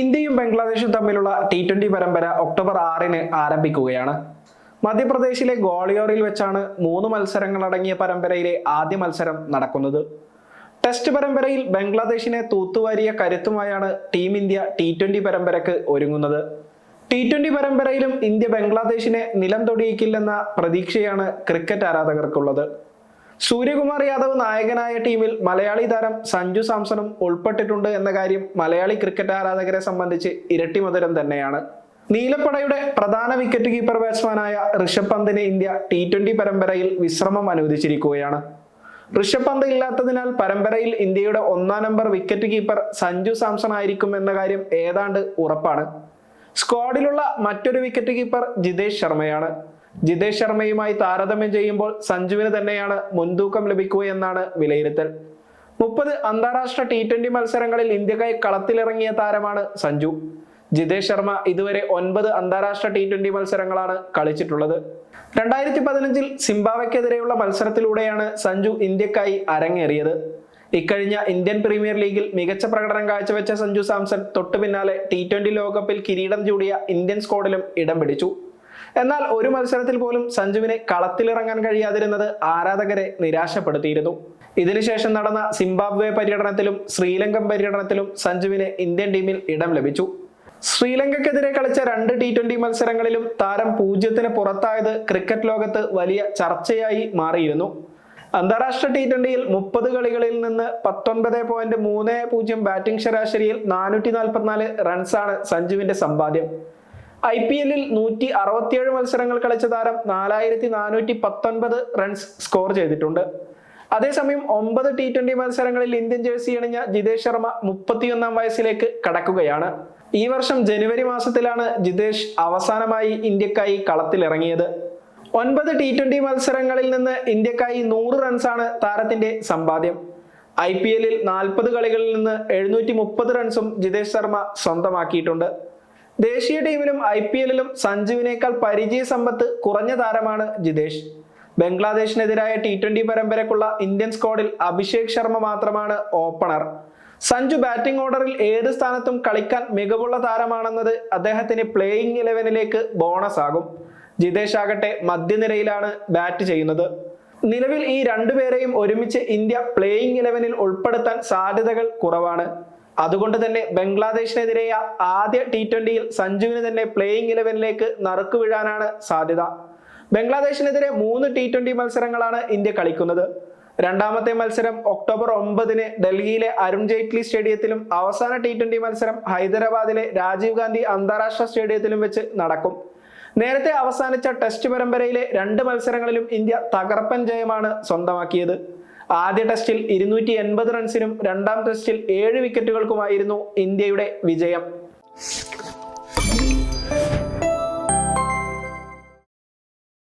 ഇന്ത്യയും ബംഗ്ലാദേശും തമ്മിലുള്ള T twenty പരമ്പര ഒക്ടോബർ ആറിന് ആരംഭിക്കുകയാണ്. മധ്യപ്രദേശിലെ ഗോളിയോറിൽ വെച്ചാണ് മൂന്ന് മത്സരങ്ങളടങ്ങിയ പരമ്പരയിലെ ആദ്യ മത്സരം നടക്കുന്നത്. ടെസ്റ്റ് പരമ്പരയിൽ ബംഗ്ലാദേശിനെ തൂത്തുവാരിയ കരുത്തുമായാണ് ടീം ഇന്ത്യ ടി ട്വന്റി പരമ്പരക്ക് ഒരുങ്ങുന്നത്. ടി ട്വന്റി പരമ്പരയിലും ഇന്ത്യ ബംഗ്ലാദേശിനെ നിലം തൊടിയിക്കില്ലെന്ന പ്രതീക്ഷയാണ് ക്രിക്കറ്റ് ആരാധകർക്കുള്ളത്. സൂര്യകുമാർ യാദവ് നായകനായ ടീമിൽ മലയാളി താരം സഞ്ജു സാംസണും ഉൾപ്പെട്ടിട്ടുണ്ട് എന്ന കാര്യം മലയാളി ക്രിക്കറ്റ് ആരാധകരെ സംബന്ധിച്ച് ഇരട്ടി മധുരം തന്നെയാണ്. നീലപ്പടയുടെ പ്രധാന വിക്കറ്റ് കീപ്പർ ബാറ്റ്സ്മാനായ ഋഷഭ് പന്തിന് ഇന്ത്യ ടി ട്വന്റി പരമ്പരയിൽ വിശ്രമം അനുവദിച്ചിരിക്കുകയാണ്. ഋഷഭ് പന്ത് ഇല്ലാത്തതിനാൽ പരമ്പരയിൽ ഇന്ത്യയുടെ ഒന്നാം number wicket keeper Sanju Samson ആയിരിക്കും എന്ന കാര്യം ഏതാണ്ട് ഉറപ്പാണ്. സ്ക്വാഡിലുള്ള മറ്റൊരു വിക്കറ്റ് കീപ്പർ ജിതേഷ് ശർമ്മയാണ്. ജിതേഷ് ശർമ്മയുമായി താരതമ്യം ചെയ്യുമ്പോൾ സഞ്ജുവിന് തന്നെയാണ് മുൻതൂക്കം ലഭിക്കുകയെന്നാണ് വിലയിരുത്തൽ. മുപ്പത് അന്താരാഷ്ട്ര ടി ട്വന്റി മത്സരങ്ങളിൽ ഇന്ത്യക്കായി കളത്തിലിറങ്ങിയ താരമാണ് സഞ്ജു. ജിതേഷ് ശർമ്മ ഇതുവരെ ഒൻപത് അന്താരാഷ്ട്ര ടി ട്വന്റി മത്സരങ്ങളാണ് കളിച്ചിട്ടുള്ളത്. രണ്ടായിരത്തി പതിനഞ്ചിൽ സിംബാവയ്ക്കെതിരെയുള്ള മത്സരത്തിലൂടെയാണ് സഞ്ജു ഇന്ത്യക്കായി അരങ്ങേറിയത്. ഇക്കഴിഞ്ഞ ഇന്ത്യൻ പ്രീമിയർ ലീഗിൽ മികച്ച പ്രകടനം കാഴ്ചവെച്ച സഞ്ജു സാംസൺ തൊട്ടു പിന്നാലെ ടി ട്വന്റി ലോകകപ്പിൽ കിരീടം ചൂടിയ ഇന്ത്യൻ സ്ക്വാഡിലും ഇടം പിടിച്ചു. എന്നാൽ ഒരു മത്സരത്തിൽ പോലും സഞ്ജുവിനെ കളത്തിലിറങ്ങാൻ കഴിയാതിരുന്നത് ആരാധകരെ നിരാശപ്പെടുത്തിയിരുന്നു. ഇതിനുശേഷം നടന്ന സിംബാബ്വെ പര്യടനത്തിലും ശ്രീലങ്കൻ പര്യടനത്തിലും സഞ്ജുവിന് ഇന്ത്യൻ ടീമിൽ ഇടം ലഭിച്ചു. ശ്രീലങ്കക്കെതിരെ കളിച്ച രണ്ട് ടി ട്വന്റി മത്സരങ്ങളിലും താരം പൂജ്യത്തിന് പുറത്തായത് ക്രിക്കറ്റ് ലോകത്ത് വലിയ ചർച്ചയായി മാറിയിരുന്നു. അന്താരാഷ്ട്ര ടി ട്വന്റിയിൽ മുപ്പത് കളികളിൽ നിന്ന് പത്തൊൻപത് പോയിന്റ് മൂന്ന് പൂജ്യം ബാറ്റിംഗ് ശരാശരിയിൽ നാനൂറ്റി നാൽപ്പത്തിനാല് റൺസാണ് സഞ്ജുവിന്റെ സമ്പാദ്യം. ഐ പി എല്ലിൽ നൂറ്റി അറുപത്തിയേഴ് മത്സരങ്ങൾ കളിച്ച താരം നാലായിരത്തി നാനൂറ്റി പത്തൊൻപത് റൺസ് സ്കോർ ചെയ്തിട്ടുണ്ട്. അതേസമയം ഒമ്പത് ടി ട്വന്റി മത്സരങ്ങളിൽ ഇന്ത്യൻ ജേഴ്സി അണിഞ്ഞ ജിതേഷ് ശർമ്മ മുപ്പത്തിയൊന്നാം വയസ്സിലേക്ക് കടക്കുകയാണ്. ഈ വർഷം ജനുവരി മാസത്തിലാണ് ജിതേഷ് അവസാനമായി ഇന്ത്യക്കായി കളത്തിലിറങ്ങിയത്. ഒൻപത് ടി ട്വന്റി മത്സരങ്ങളിൽ നിന്ന് ഇന്ത്യക്കായി നൂറ് റൺസാണ് താരത്തിന്റെ സമ്പാദ്യം. ഐ പി എല്ലിൽ നാൽപ്പത് കളികളിൽ നിന്ന് എഴുന്നൂറ്റി മുപ്പത് റൺസും ജിതേഷ് ശർമ്മ സ്വന്തമാക്കിയിട്ടുണ്ട്. ദേശീയ ടീമിലും ഐ പി എല്ലിലും സഞ്ജുവിനേക്കാൾ പരിചയ സമ്പത്ത് കുറഞ്ഞ താരമാണ് ജിതേഷ്. ബംഗ്ലാദേശിനെതിരായ ടി ട്വന്റി പരമ്പരക്കുള്ള ഇന്ത്യൻ സ്ക്വാഡിൽ അഭിഷേക് ശർമ്മ മാത്രമാണ് ഓപ്പണർ. സഞ്ജു ബാറ്റിംഗ് ഓർഡറിൽ ഏത് സ്ഥാനത്തും കളിക്കാൻ മികവുള്ള താരമാണെന്നത് അദ്ദേഹത്തിന് പ്ലേയിങ് ഇലവനിലേക്ക് ബോണസ് ആകും ജിതേഷ് ആകട്ടെ മധ്യനിരയിലാണ് ബാറ്റ് ചെയ്യുന്നത്. നിലവിൽ ഈ രണ്ടുപേരെയും ഒരുമിച്ച് ഇന്ത്യ പ്ലേയിങ് ഇലവനിൽ ഉൾപ്പെടുത്താൻ സാധ്യതകൾ കുറവാണ്. അതുകൊണ്ട് തന്നെ ബംഗ്ലാദേശിനെതിരെയ ആദ്യ ടി ട്വന്റിയിൽ സഞ്ജുവിന് തന്നെ പ്ലേയിങ് ഇലവനിലേക്ക് നറുക്ക് വീഴാനാണ് സാധ്യത. ബംഗ്ലാദേശിനെതിരെ മൂന്ന് ടി ട്വന്റി മത്സരങ്ങളാണ് ഇന്ത്യ കളിക്കുന്നത്. രണ്ടാമത്തെ മത്സരം ഒക്ടോബർ ഒമ്പതിന് ഡൽഹിയിലെ അരുൺ ജെയ്റ്റ്ലി സ്റ്റേഡിയത്തിലും അവസാന ടി ട്വന്റി മത്സരം ഹൈദരാബാദിലെ രാജീവ് ഗാന്ധി അന്താരാഷ്ട്ര സ്റ്റേഡിയത്തിലും വെച്ച് നടക്കും. നേരത്തെ അവസാനിച്ച ടെസ്റ്റ് പരമ്പരയിലെ രണ്ട് മത്സരങ്ങളിലും ഇന്ത്യ തകർപ്പൻ ജയമാണ് സ്വന്തമാക്കിയത്. ആദ്യ ടെസ്റ്റിൽ ഇരുന്നൂറ്റി എൺപത് റൺസിനും രണ്ടാം ടെസ്റ്റിൽ ഏഴ് വിക്കറ്റുകൾക്കുമായിരുന്നു ഇന്ത്യയുടെ വിജയം.